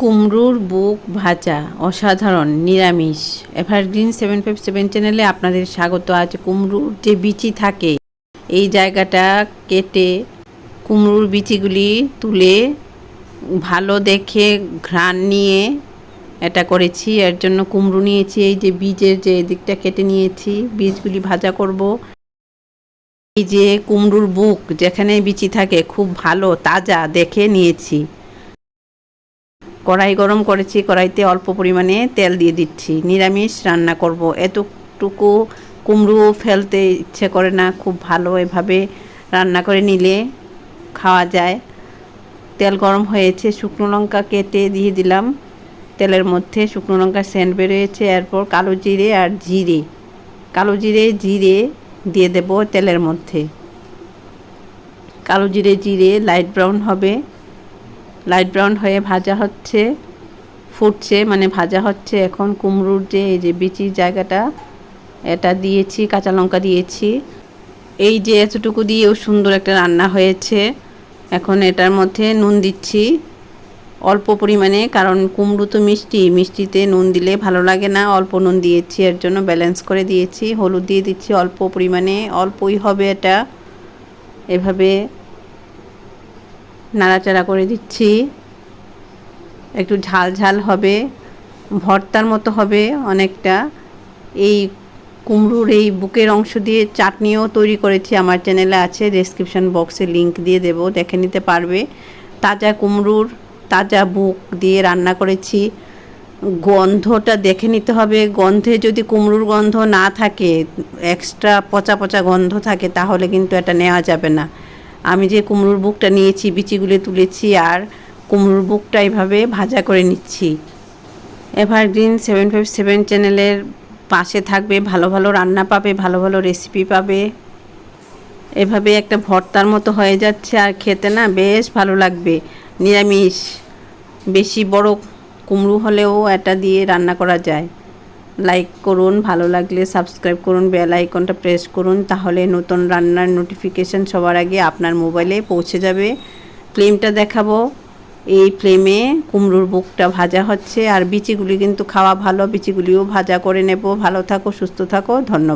কুমড়োর বুক ভাজা, অসাধারণ, নিরামিষ। এভারগ্রিন সেভেন ফাইভ সেভেন চ্যানেলে আপনাদের স্বাগত। আজ কুমড়োর যে বিচি থাকে, এই জায়গাটা কেটে কুমড়োর বিচিগুলি তুলে ভালো দেখে ঘ্রাণ নিয়ে এটা করেছি। এর জন্য কুমড়ো নিয়েছি, এই যে বীজের যে দিকটা কেটে নিয়েছি, বীজগুলি ভাজা করব। এই যে কুমড়োর বুক যেখানে বিচি থাকে, খুব ভালো, তাজা দেখে নিয়েছি। কড়াই গরম করেছি, কড়াইতে অল্প পরিমাণে তেল দিয়ে দিচ্ছি। নিরামিষ রান্না করব। এতটুকু কুমড়ো ফেলতে ইচ্ছে করে না, খুব ভালো এভাবে রান্না করে নিলে খাওয়া যায়। তেল গরম হয়েছে, শুকনো লঙ্কা কেটে দিয়ে দিলাম। তেলের মধ্যে শুকনো লঙ্কা সেন্ট বেরোয়েছে, এরপর কালো জিরে আর জিরে। কালো জিরে জিরে দিয়ে দেব তেলের মধ্যে। কালো জিরে জিরে, লাইট ব্রাউন হবে। লাইট ব্রাউন হয়ে ভাজা হচ্ছে, ফুটছে মানে ভাজা হচ্ছে। এখন কুমড়োর যে, এই যে বিচির জায়গাটা, এটা দিয়েছি, কাঁচা লঙ্কা দিয়েছি। এই যে এতটুকু দিয়েও সুন্দর একটা রান্না হয়েছে। এখন এটার মধ্যে নুন দিচ্ছি, অল্প পরিমাণে, কারণ কুমড়ো তো মিষ্টি। মিষ্টিতে নুন দিলে ভালো লাগে না। অল্প নুন দিয়েছি, এর জন্য ব্যালেন্স করে দিয়েছি। হলুদ দিয়ে দিচ্ছি অল্প পরিমাণে, অল্পই হবে এটা। এভাবে নাড়াচাড়া করে দিচ্ছি। একটু ঝাল ঝাল হবে, ভর্তার মতো হবে অনেকটা। এই কুমড়োর এই বুকের অংশ দিয়ে চাটনিও তৈরি করেছি আমার চ্যানেলে আছে ডেসক্রিপশন বক্সে লিংক দিয়ে দেব, দেখে নিতে পারবে। তাজা কুমড়োর তাজা বুক দিয়ে রান্না করেছি। গন্ধটা দেখে নিতে হবে, গন্ধে যদি কুমড়োর গন্ধ না থাকে এক্সট্রা পচা পচা গন্ধ থাকে, তাহলে কিন্তু এটা নেওয়া যাবে না। আমি যে কুমড়োর বুকটা নিয়েছি, বিচিগুলো তুলেছি আর কুমড়োর বুকটা এভাবে ভাজা করে নিচ্ছি। এভারগ্রিন সেভেন ফাইভ সেভেন চ্যানেলের পাশে থাকবে, ভালো ভালো রান্না পাবে, ভালো ভালো রেসিপি পাবে। এভাবে একটা ভর্তার মতো হয়ে যাচ্ছে আর খেতে না বেশ ভালো লাগবে, নিরামিষ। বেশি বড় কুমড়ো হলেও এটা দিয়ে রান্না করা যায়। লাইক করুন, ভালো লাগলে সাবস্ক্রাইব করুন বেল আইকনটা প্রেস করুন, তাহলে নতুন রান্নার নোটিফিকেশান সবার আগে আপনার মোবাইলে পৌঁছে যাবে। ফ্লেমটা দেখাবো। এই ফ্লেমে কুমড়োর বুকটা ভাজা হচ্ছে, আর বিচিগুলি কিন্তু খাওয়া ভালো, বিচিগুলিও ভাজা করে নেব। ভালো থাকো, সুস্থ থাকো, ধন্যবাদ।